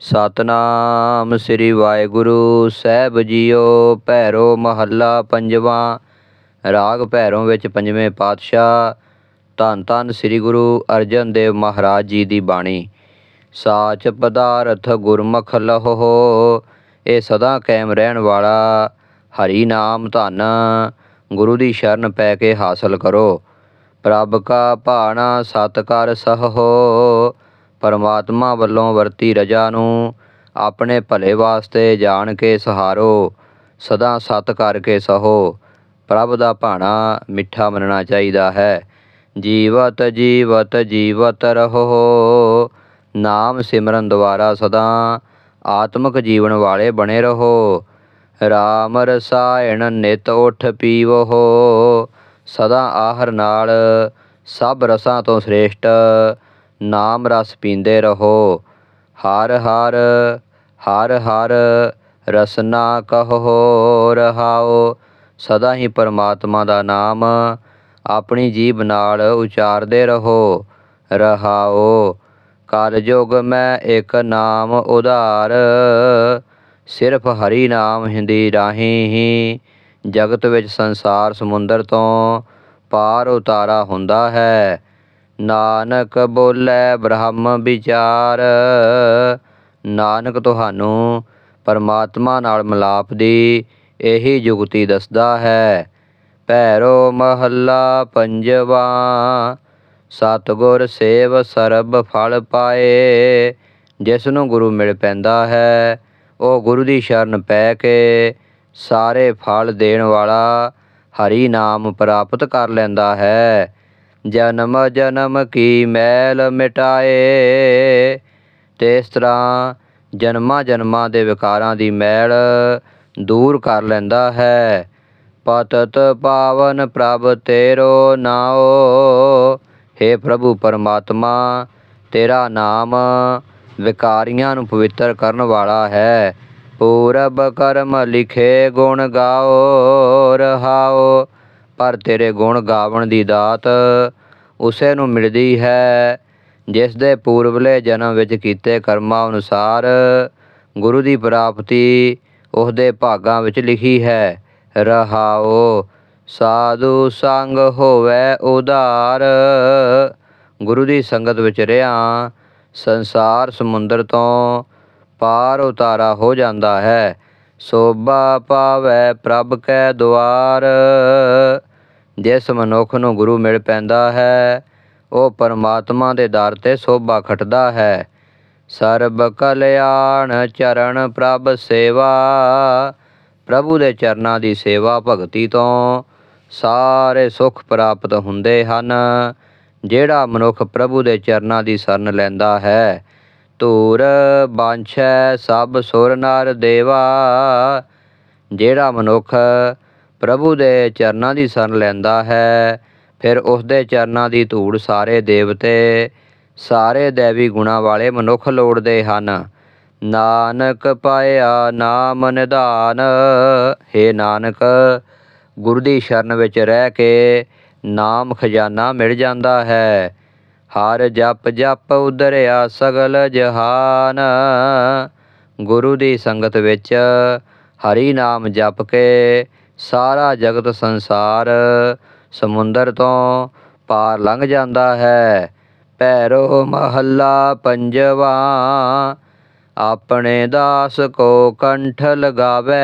ਸਤਨਾਮ ਸ੍ਰੀ ਵਾਹਿਗੁਰੂ, ਸਾਹਿਬ ਜੀਓ, ਭੈਰੋ ਮਹੱਲਾ ਪੰਜਵਾਂ, ਰਾਗ ਭੈਰੋਂ ਵਿੱਚ ਪੰਜਵੇਂ ਪਾਤਸ਼ਾਹ, ਧੰਨ ਧੰਨ ਸ੍ਰੀ ਗੁਰੂ ਅਰਜਨ ਦੇਵ ਮਹਾਰਾਜ ਜੀ ਦੀ ਬਾਣੀ। ਸਾਚ ਪਦਾਰਥ ਗੁਰਮੁਖ ਲਹੋ ਇਹ ਸਦਾ ਕਾਇਮ ਰਹਿਣ ਵਾਲਾ ਹਰੀ ਨਾਮ ਧਨ ਗੁਰੂ ਦੀ ਸ਼ਰਨ ਪੈ ਕੇ ਹਾਸਲ ਕਰੋ। ਪ੍ਰਭ ਕਾ ਭਾਣਾ ਸਤ ਸਹੋ ਪਰਮਾਤਮਾ ਵੱਲੋਂ ਵਰਤੀ ਰਜਾ ਨੂੰ ਆਪਣੇ ਭਲੇ ਵਾਸਤੇ ਜਾਣ ਕੇ ਸਹਾਰੋ, ਸਦਾ ਸਤ ਕਰਕੇ ਸਹੋ। ਪ੍ਰਭ ਦਾ ਭਾਣਾ ਮਿੱਠਾ ਮੰਨਣਾ ਚਾਹੀਦਾ ਹੈ। ਜੀਵਤ ਜੀਵਤ ਜੀਵਤ ਰਹੋ। ਨਾਮ ਸਿਮਰਨ ਦੁਆਰਾ ਸਦਾ ਆਤਮਿਕ ਜੀਵਨ ਵਾਲੇ ਬਣੇ ਰਹੋ। ਰਾਮ ਰਸਾਇਣ ਨਿਤ ਉਠ ਪੀਵੋ। ਸਦਾ ਆਹਰ ਨਾਲ ਸਭ ਰਸਾਂ ਤੋਂ ਸ੍ਰੇਸ਼ਟ ਨਾਮ ਰਸ ਪੀਂਦੇ ਰਹੋ। ਹਰ ਹਰ ਹਰ ਹਰ ਰਸਨਾ ਕਹੋ ਰਹਾਓ ਸਦਾ ਹੀ ਪਰਮਾਤਮਾ ਦਾ ਨਾਮ ਆਪਣੀ ਜੀਭ ਨਾਲ ਉਚਾਰਦੇ ਰਹੋ। ਰਹਾਓ ਕਲਯੁਗ ਮੈਂ ਇੱਕ ਨਾਮ ਉਧਾਰ। ਸਿਰਫ ਹਰੀ ਨਾਮ ਹਿੰਦੀ ਰਾਹੀਂ ਹੀ ਜਗਤ ਵਿੱਚ ਸੰਸਾਰ ਸਮੁੰਦਰ ਤੋਂ ਪਾਰ ਉਤਾਰਾ ਹੁੰਦਾ ਹੈ। ਨਾਨਕ ਬੋਲੇ ਬ੍ਰਹਮ ਵਿਚਾਰ। ਨਾਨਕ ਤੁਹਾਨੂੰ ਪਰਮਾਤਮਾ ਨਾਲ ਮਿਲਾਪ ਦੀ ਇਹੀ ਜੁਗਤੀ ਦੱਸਦਾ ਹੈ। ਭੈਰੋ ਮਹੱਲਾ ਪੰਜਵਾ, ਸਤਗੁਰ ਸੇਵ ਸਰਬ ਫਲ ਪਾਏ। ਜਿਸ ਨੂੰ ਗੁਰੂ ਮਿਲ ਪੈਂਦਾ ਹੈ, ਉਹ ਗੁਰੂ ਦੀ ਸ਼ਰਨ ਪੈ ਕੇ ਸਾਰੇ ਫਲ ਦੇਣ ਵਾਲਾ ਹਰੀ ਨਾਮ ਪ੍ਰਾਪਤ ਕਰ ਲੈਂਦਾ ਹੈ। ਜਨਮ ਜਨਮ ਕੀ ਮੈਲ ਮਿਟਾਏ? ਤੇ ਇਸ ਤਰ੍ਹਾਂ ਜਨਮਾਂ ਜਨਮਾਂ ਦੇ ਵਿਕਾਰਾਂ ਦੀ ਮੈਲ ਦੂਰ ਕਰ ਲੈਂਦਾ ਹੈ। ਪਤਤ ਪਾਵਨ ਪ੍ਰਭ ਤੇਰੋ ਨਾਓ हे ਪ੍ਰਭੂ ਪਰਮਾਤਮਾ, ਤੇਰਾ ਨਾਮ ਵਿਕਾਰੀਆਂ ਨੂੰ ਪਵਿੱਤਰ ਕਰਨ ਵਾਲਾ ਹੈ। ਪੂਰਬ ਕਰਮ ਲਿਖੇ ਗੁਣ ਗਾਓ, ਰਹਾਓ। ਪਰ ਤੇਰੇ ਗੁਣ ਗਾਵਣ ਦੀ ਦਾਤ ਉਸੇ ਨੂੰ ਮਿਲਦੀ ਹੈ, ਜਿਸ ਦੇ ਪੂਰਬਲੇ ਜਨਮ ਵਿੱਚ ਕੀਤੇ ਕਰਮਾਂ ਅਨੁਸਾਰ ਗੁਰੂ ਦੀ ਪ੍ਰਾਪਤੀ ਉਸ ਦੇ ਭਾਗਾਂ ਵਿੱਚ ਲਿਖੀ ਹੈ, ਰਹਾਓ, ਸਾਧੂ ਸੰਗ ਹੋਵੇ ਉਧਾਰ। ਗੁਰੂ ਦੀ ਸੰਗਤ ਵਿੱਚ ਰਿਆਂ ਸੰਸਾਰ ਸਮੁੰਦਰ ਤੋਂ ਪਾਰ ਉਤਾਰਾ ਹੋ ਜਾਂਦਾ ਹੈ, ਸੋਭਾ ਪਾਵੇ ਪ੍ਰਭ ਕੈ ਦੁਆਰ। ਜਿਸ ਮਨੁੱਖ ਨੂੰ ਗੁਰੂ ਮਿਲ ਪੈਂਦਾ ਹੈ, ਉਹ ਪਰਮਾਤਮਾ ਦੇ ਦਰ ਤੇ ਸੋਭਾ ਖਟਦਾ ਹੈ। ਸਰਬ ਕਲਿਆਣ ਚਰਨ ਪ੍ਰਭ ਸੇਵਾ, ਪ੍ਰਭੂ ਦੇ ਚਰਨਾਂ ਦੀ ਸੇਵਾ ਭਗਤੀ ਤੋਂ ਸਾਰੇ ਸੁੱਖ ਪ੍ਰਾਪਤ ਹੁੰਦੇ ਹਨ। ਜਿਹੜਾ ਮਨੁੱਖ ਪ੍ਰਭੂ ਦੇ ਚਰਨਾਂ ਦੀ ਸ਼ਰਨ ਲੈਂਦਾ ਹੈ, ਧੂਰ ਬਾਂਛੈ ਸਭ ਸੁਰ ਨਰ ਦੇਵਾ। ਜਿਹੜਾ ਮਨੁੱਖ ਪ੍ਰਭੂ ਦੇ ਚਰਨਾਂ ਦੀ ਸ਼ਰਨ ਲੈਂਦਾ ਹੈ, ਫਿਰ ਉਸ ਦੇ ਚਰਨਾਂ ਦੀ ਧੂੜ ਸਾਰੇ ਦੇਵਤੇ, ਸਾਰੇ ਦੇਵੀ ਗੁਣਾ ਵਾਲੇ ਮਨੁੱਖ ਲੋੜਦੇ ਹਨ। ਨਾਨਕ ਪਾਇਆ ਨਾਮ ਨਿਧਾਨ, ਹੈ ਨਾਨਕ, ਗੁਰੂ ਦੀ ਸ਼ਰਨ ਵਿੱਚ ਰਹਿ ਕੇ ਨਾਮ ਖਜ਼ਾਨਾ ਮਿਲ ਜਾਂਦਾ ਹੈ। ਹਰ ਜਪ ਜਪ ਉਦਰਿਆ ਸਗਲ ਜਹਾਨ, ਗੁਰੂ ਦੀ ਸੰਗਤ ਵਿੱਚ ਹਰੀ ਨਾਮ ਜਪ ਕੇ ਸਾਰਾ ਜਗਤ ਸੰਸਾਰ ਸਮੁੰਦਰ ਤੋਂ ਪਾਰ ਲੰਘ ਜਾਂਦਾ ਹੈ। ਭੈਰੋ ਮਹੱਲਾ ਪੰਜਵਾ, ਆਪਣੇ ਦਾਸ ਕੋ ਕੰਠ ਲਗਾਵੇ।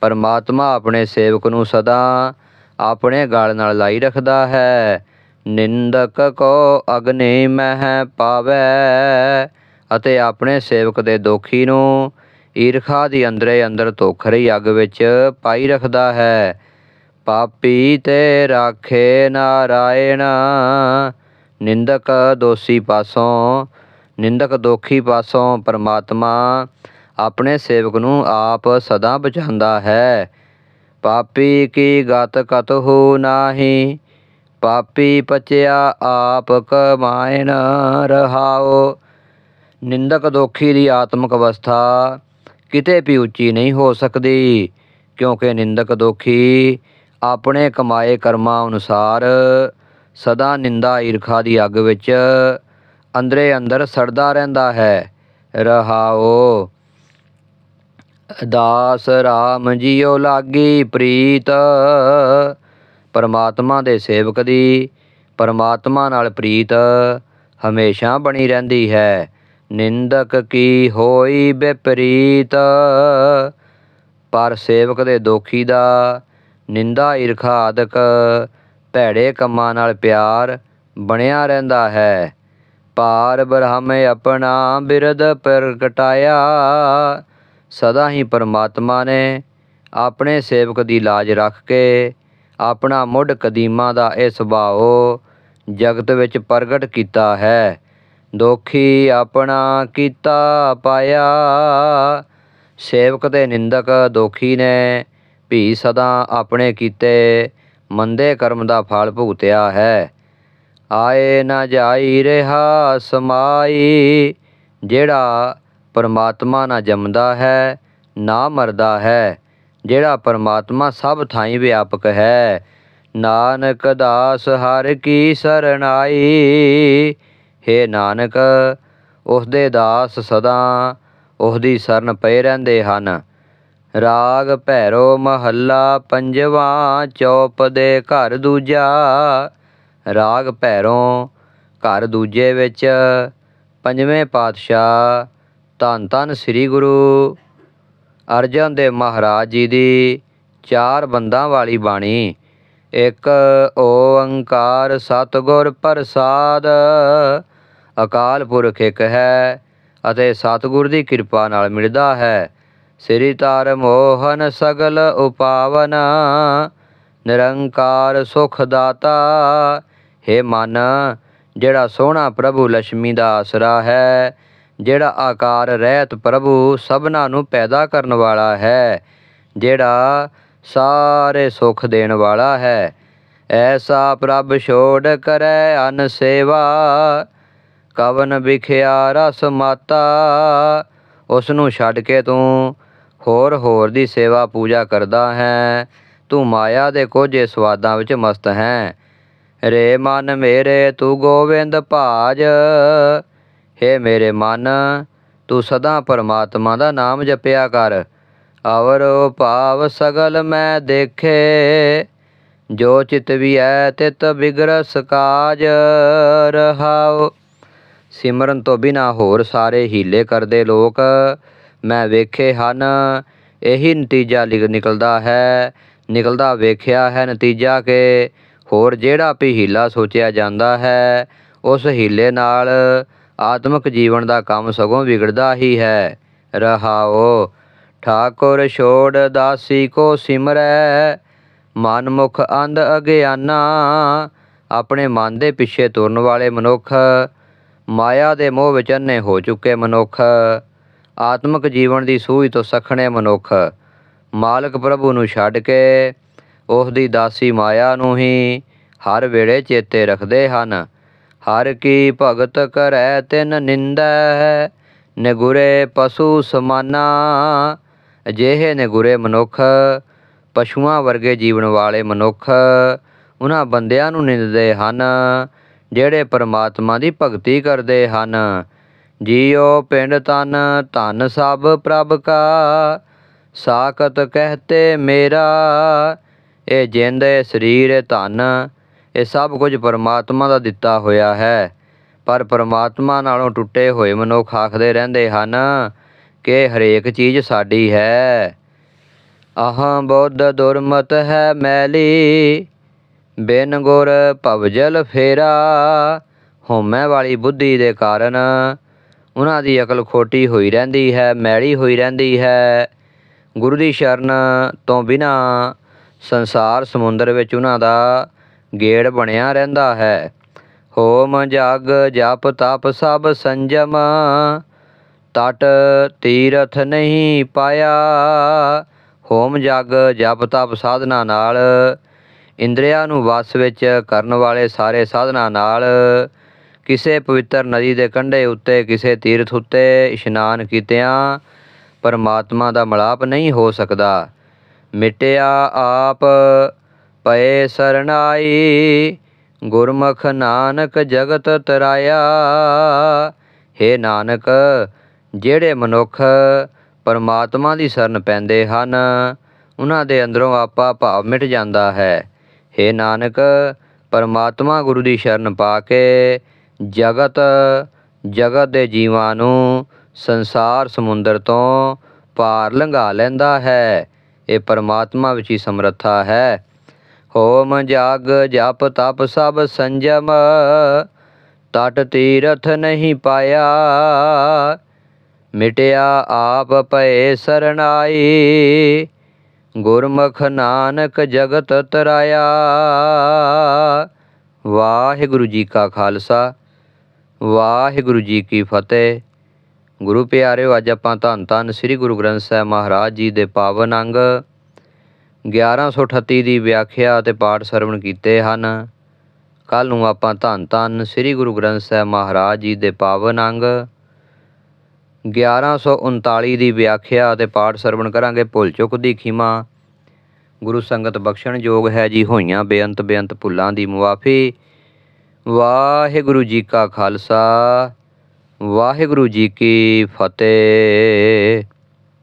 ਪਰਮਾਤਮਾ ਆਪਣੇ ਸੇਵਕ ਨੂੰ ਸਦਾ ਆਪਣੇ ਗਲ ਨਾਲ ਲਾਈ ਰੱਖਦਾ ਹੈ। ਨਿੰਦਕ ਕੋ ਅਗਨੀ ਮਹਿ ਪਾਵੇ ਅਤੇ ਆਪਣੇ ਸੇਵਕ ਦੇ ਦੋਖੀ ਨੂੰ ਈਰਖਾ ਦੀ ਅੰਦਰੇ ਅੰਦਰ ਤੋਖਰੀ ਅੱਗ ਵਿੱਚ ਪਾਈ ਰੱਖਦਾ ਹੈ। ਪਾਪੀ ਤੇ ਰਾਖੇ ਨਾਰਾਇਣ, ਨਿੰਦਕ ਦੋਸੀ ਪਾਸੋਂ, ਨਿੰਦਕ ਦੋਖੀ ਪਾਸੋਂ ਪਰਮਾਤਮਾ ਆਪਣੇ ਸੇਵਕ ਨੂੰ ਆਪ ਸਦਾ ਬਚਾਉਂਦਾ ਹੈ। ਪਾਪੀ ਕੀ ਗਤ ਕਤਹੁ ਨਾਹੀ, ਪਾਪੀ ਪਚਿਆ ਆਪ ਕਮਾਇਨ ਰਹਾਓ ਨਿੰਦਕ ਦੋਖੀ ਦੀ ਆਤਮਿਕ ਅਵਸਥਾ ਕਿਤੇ ਵੀ ਉੱਚੀ ਨਹੀਂ ਹੋ ਸਕਦੀ, ਕਿਉਂਕਿ ਨਿੰਦਕ ਦੋਖੀ ਆਪਣੇ ਕਮਾਏ ਕਰਮਾਂ ਅਨੁਸਾਰ ਸਦਾ ਨਿੰਦਾ ਈਰਖਾ ਦੀ ਅੱਗ ਵਿੱਚ ਅੰਦਰੇ ਅੰਦਰ ਸੜਦਾ ਰਹਿੰਦਾ ਹੈ। ਰਹਾਓ। ਦਾਸ ਰਾਮ ਜੀਓ ਲਾਗੀ ਪ੍ਰੀਤ। ਪਰਮਾਤਮਾ ਦੇ ਸੇਵਕ ਦੀ, ਪਰਮਾਤਮਾ ਨਾਲ ਪ੍ਰੀਤ ਹਮੇਸ਼ਾ ਬਣੀ ਰਹਿੰਦੀ ਹੈ। ਨਿੰਦਕ ਕੀ ਹੋਈ ਵਿਪਰੀਤ? ਪਰ ਸੇਵਕ ਦੇ ਦੋਖੀ ਦਾ ਨਿੰਦਾ ਈਰਖਾ ਆਦਿਕ ਭੈੜੇ ਕੰਮਾਂ ਨਾਲ ਪਿਆਰ ਬਣਿਆ ਰਹਿੰਦਾ ਹੈ। ਪਾਰ ਬ੍ਰਹਮ ਆਪਣਾ ਬਿਰਦ ਪ੍ਰਗਟਾਇਆ। ਸਦਾ ਹੀ ਪਰਮਾਤਮਾ ਨੇ ਆਪਣੇ ਸੇਵਕ ਦੀ ਲਾਜ ਰੱਖ ਕੇ ਆਪਣਾ ਮੁੱਢ ਕਦੀਮਾ ਦਾ ਇਹ ਸੁਭਾਅ ਜਗਤ ਵਿੱਚ ਪ੍ਰਗਟ ਕੀਤਾ ਹੈ। ਦੋਖੀ ਆਪਣਾ ਕੀਤਾ ਪਾਇਆ। ਸੇਵਕ ਤੇ ਨਿੰਦਕ ਦੋਖੀ ਨੇ ਭੀ ਸਦਾ ਆਪਣੇ ਕੀਤੇ ਮੰਦੇ ਕਰਮ ਦਾ ਫਲ ਭੁਗਤਿਆ ਹੈ। ਆਏ ਨਾ ਜਾਈ ਰਿਹਾ ਸਮਾਈ, ਜਿਹੜਾ ਪਰਮਾਤਮਾ ਨਾ ਜੰਮਦਾ ਹੈ, ਨਾ ਮਰਦਾ ਹੈ, ਜਿਹੜਾ ਪਰਮਾਤਮਾ ਸਭ ਥਾਈਂ ਵਿਆਪਕ ਹੈ। ਨਾਨਕ ਦਾਸ ਹਰ ਕੀ ਸਰਣਾਈ ਹੇ ਨਾਨਕ, ਉਸਦੇ ਦਾਸ ਸਦਾ ਉਸ ਸ਼ਰਨ ਪਏ ਰਹਿੰਦੇ ਹਨ। ਰਾਗ ਭੈਰੋ ਮਹੱਲਾ ਪੰਜਵਾਂ ਚੌਪ ਦੇ ਘਰ ਦੂਜਾ। ਰਾਗ ਭੈਰੋਂ ਘਰ ਦੂਜੇ ਵਿੱਚ ਪੰਜਵੇਂ ਪਾਤਸ਼ਾਹ ਧੰਨ ਧੰਨ ਸ੍ਰੀ ਗੁਰੂ ਅਰਜਨ ਦੇਵ ਮਹਾਰਾਜ ਜੀ ਦੀ ਚਾਰ ਬੰਦਾਂ ਵਾਲੀ ਬਾਣੀ ਇੱਕ ਓੰਕਾਰ ਸਤਿਗੁਰ ਪ੍ਰਸਾਦ। ਅਕਾਲ ਪੁਰਖ ਇੱਕ ਹੈ ਅਤੇ ਸਤਿਗੁਰ ਦੀ ਕਿਰਪਾ ਨਾਲ ਮਿਲਦਾ ਹੈ। ਸ੍ਰੀ ਤਾਰ ਮੋਹਨ ਸਗਲ ਉਪਾਵਨ। ਨਿਰੰਕਾਰ ਸੁਖ ਦਾਤਾ। ਹੈ ਮਨ, ਜਿਹੜਾ ਸੋਹਣਾ ਪ੍ਰਭੂ ਲక్ష్ਮੀ ਦਾ ਆਸਰਾ ਹੈ, ਜਿਹੜਾ ਆਕਾਰ ਰਹਿਤ ਪ੍ਰਭੂ ਸਭਨਾ ਨੂੰ ਪੈਦਾ ਕਰਨ ਵਾਲਾ ਹੈ, ਜਿਹੜਾ ਸਾਰੇ ਸੁਖ ਦੇਣ ਵਾਲਾ ਹੈ। ਐਸਾ ਪ੍ਰਭ ਛੋੜ ਕਰੈ ਅਨ ਸੇਵਾ, ਕਵਨ ਵਿਖਿਆ ਰਸ ਮਾਤਾ। ਉਸ ਨੂੰ ਛੱਡ ਕੇ ਤੂੰ ਹੋਰ ਹੋਰ ਦੀ ਸੇਵਾ ਪੂਜਾ ਕਰਦਾ ਹੈ। ਤੂੰ ਮਾਇਆ ਦੇ ਕੋਝੇ ਸਵਾਦਾਂ ਵਿੱਚ ਮਸਤ ਹੈ। ਰੇ ਮਨ ਮੇਰੇ, ਤੂੰ ਗੋਵਿੰਦ ਭਾਜ। ਹੇ ਮੇਰੇ ਮਨ, ਤੂੰ ਸਦਾ ਪਰਮਾਤਮਾ ਦਾ ਨਾਮ ਜਪਿਆ ਕਰ। ਅਵਰੋ ਭਾਵ ਸਗਲ ਮੈਂ ਦੇਖੇ, ਜੋ ਚਿਤ ਵੀ ਹੈ ਤਿਤ ਬਿਗਰਸ ਕਾਜ ਰਹਾਉ। ਸਿਮਰਨ ਤੋਂ ਬਿਨਾ ਹੋਰ ਸਾਰੇ ਹੀਲੇ ਕਰਦੇ ਲੋਕ, ਮੈਂ ਵੇਖੇ ਹਨ, ਇਹੀ ਨਤੀਜਾ ਲਿਖ ਨਿਕਲਦਾ ਹੈ। ਨਿਕਲਦਾ ਵੇਖਿਆ ਹੈ ਨਤੀਜਾ ਕਿ ਹੋਰ ਜਿਹੜਾ ਵੀ ਹੀਲਾ ਸੋਚਿਆ ਜਾਂਦਾ ਹੈ, ਉਸ ਹੀਲੇ ਨਾਲ ਆਤਮਿਕ ਜੀਵਨ ਦਾ ਕੰਮ ਸਗੋਂ ਵਿਗੜਦਾ ਹੀ ਹੈ। ਰਹਾਓ ਠਾਕੁਰ ਛੋੜ ਦਾਸੀ ਕੋ ਸਿਮਰੈ ਮਨ ਮੁਖ ਅੰਧ ਅਗਿਆਨਾ। ਆਪਣੇ ਮਨ ਦੇ ਪਿੱਛੇ ਤੁਰਨ ਵਾਲੇ ਮਨੁੱਖ, ਮਾਇਆ ਦੇ ਮੋਹ ਵਿੱਚ ਅੰਨੇ ਹੋ ਚੁੱਕੇ ਮਨੁੱਖ। ਆਤਮਿਕ ਜੀਵਨ ਦੀ ਸੂਝ ਤੋਂ ਸਖਣੇ ਮਨੁੱਖ। ਮਾਲਕ ਪ੍ਰਭੂ ਨੂੰ ਛੱਡ ਕੇ ਉਸ ਦੀ ਦਾਸੀ ਮਾਇਆ ਨੂੰ ਹੀ ਹਰ ਵੇਲੇ ਚੇਤੇ ਰੱਖਦੇ ਹਨ। ਹਰ ਕੀ ਭਗਤ ਕਰੈ ਤਿਨ ਨਿੰਦੈ, ਨਿਗੁਰੇ ਪਸ਼ੂ ਸਮਾਨਾ। ਅਜਿਹੇ ਨਿਗੁਰੇ ਮਨੁੱਖ, ਪਸ਼ੂਆਂ ਵਰਗੇ ਜੀਵਨ ਵਾਲੇ ਮਨੁੱਖ ਉਹਨਾਂ ਬੰਦਿਆਂ ਨੂੰ ਨਿੰਦਦੇ ਹਨ, ਜਿਹੜੇ ਪਰਮਾਤਮਾ ਦੀ ਭਗਤੀ ਕਰਦੇ ਹਨ। ਜੀਉ ਪਿੰਡ ਤਨ, ਧਨ ਸਭ ਪ੍ਰਭ ਕਾ, ਸਾਖਤ ਕਹਤੇ ਮੇਰਾ। ਇਹ ਜਿੰਦ ਸਰੀਰ ਧਨ ਇਹ ਸਭ ਕੁਝ ਪਰਮਾਤਮਾ ਦਾ ਦਿੱਤਾ ਹੋਇਆ ਹੈ। ਪਰ ਪਰਮਾਤਮਾ ਨਾਲੋਂ ਟੁੱਟੇ ਹੋਏ ਮਨੁੱਖ ਆਖਦੇ ਰਹਿੰਦੇ ਹਨ ਕਿ ਹਰੇਕ ਚੀਜ਼ ਸਾਡੀ ਹੈ। ਅਹੰ ਬੁੱਧ ਦੁਰਮਤ ਹੈ ਮੈਲੀ, ਬਿਨ ਗੁਰ ਭਵਜਲ ਫੇਰਾ। ਹਉਮੈ ਵਾਲੀ ਬੁੱਧੀ ਦੇ ਕਾਰਨ ਉਹਨਾਂ ਦੀ ਅਕਲ ਖੋਟੀ ਹੋਈ ਰਹਿੰਦੀ ਹੈ, ਮੈਲੀ ਹੋਈ ਰਹਿੰਦੀ ਹੈ। ਗੁਰੂ ਦੀ ਸ਼ਰਨ ਤੋਂ ਬਿਨਾ ਸੰਸਾਰ ਸਮੁੰਦਰ ਵਿੱਚ ਉਹਨਾਂ ਦਾ ਗੇੜ ਬਣਿਆ ਰਹਿੰਦਾ ਹੈ। ਹੋਮ ਜਗ ਜਪ ਤਪ ਸਭ ਸੰਜਮ ਤਟ ਤੀਰਥ ਨਹੀਂ ਪਾਇਆ। ਹੋਮ ਜਗ ਜਪ ਤਪ ਸਾਧਨਾ ਨਾਲ ਇੰਦਰੀਆਂ ਨੂੰ ਵਸ ਵਿੱਚ ਕਰਨ ਵਾਲੇ ਸਾਰੇ ਸਾਧਨਾ ਨਾਲ ਕਿਸੇ ਪਵਿੱਤਰ ਨਦੀ ਦੇ ਕੰਢੇ ਉੱਤੇ, ਕਿਸੇ ਤੀਰਥ ਉੱਤੇ ਇਸ਼ਨਾਨ ਕੀਤਿਆਂ ਪਰਮਾਤਮਾ ਦਾ ਮਿਲਾਪ ਨਹੀਂ ਹੋ ਸਕਦਾ। ਮਿਟਿਆ ਆਪ ਪਏ ਸਰਣਾਈ, ਗੁਰਮੁਖ ਨਾਨਕ ਜਗਤ ਤਰਾਇਆ। ਹੇ ਨਾਨਕ ਜਿਹੜੇ ਮਨੁੱਖ ਪਰਮਾਤਮਾ ਦੀ ਸ਼ਰਨ ਪੈਂਦੇ ਹਨ, ਉਹਨਾਂ ਦੇ ਅੰਦਰੋਂ ਆਪਾ ਭਾਵ ਮਿਟ ਜਾਂਦਾ ਹੈ। ਹੇ ਨਾਨਕ, ਪਰਮਾਤਮਾ ਗੁਰੂ ਦੀ ਸ਼ਰਨ ਪਾ ਕੇ ਜਗਤ ਜਗਤ ਦੇ ਜੀਵਾਂ ਨੂੰ ਸੰਸਾਰ ਸਮੁੰਦਰ ਤੋਂ ਪਾਰ ਲੰਘਾ ਲੈਂਦਾ ਹੈ। ਇਹ ਪਰਮਾਤਮਾ ਵਿੱਚ ਹੀ ਸਮਰੱਥਾ ਹੈ। ਹੋਮ ਜਾਗ ਜਪ ਤਪ ਸਭ ਸੰਜਮ, ਤਟ ਤੀਰਥ ਨਹੀਂ ਪਾਇਆ। ਮਿਟਿਆ ਆਪ ਭਏ ਸਰਨਾਈ ਗੁਰਮੁਖ ਨਾਨਕ ਜਗਤ ਤਰਾਇਆ। ਵਾਹਿਗੁਰੂ ਜੀ ਕਾ ਖਾਲਸਾ, ਵਾਹਿਗੁਰੂ ਜੀ ਕੀ ਫਤਿਹ। ਗੁਰੂ ਪਿਆਰਿਓ, ਅੱਜ ਆਪਾਂ ਧੰਨ ਧੰਨ ਸ੍ਰੀ ਗੁਰੂ ਗ੍ਰੰਥ ਸਾਹਿਬ ਮਹਾਰਾਜ ਜੀ ਦੇ ਪਾਵਨ ਅੰਗ 1138 ਦੀ ਵਿਆਖਿਆ ਅਤੇ ਪਾਠ ਸਰਵਣ ਕੀਤੇ ਹਨ। ਕੱਲ ਨੂੰ ਆਪਾਂ ਧੰਨ ਧੰਨ ਸ੍ਰੀ ਗੁਰੂ ਗ੍ਰੰਥ ਸਾਹਿਬ ਮਹਾਰਾਜ ਜੀ ਦੇ ਪਾਵਨ ਅੰਗ 1139 ਦੀ ਵਿਆਖਿਆ ਅਤੇ ਪਾਠ ਸਰਵਣ ਕਰਾਂਗੇ ਭੁੱਲ ਚੁੱਕ ਦੀ ਖਿਮਾ। ਗੁਰੂ ਸੰਗਤ ਬਖਸ਼ਣ ਯੋਗ ਹੈ ਜੀ ਹੋਈਆਂ ਬੇਅੰਤ ਬੇਅੰਤ ਭੁੱਲਾਂ ਦੀ ਮੁਆਫੀ। ਵਾਹਿਗੁਰੂ ਜੀ ਕਾ ਖਾਲਸਾ, ਵਾਹਿਗੁਰੂ ਜੀ ਕੀ ਫਤਿਹ।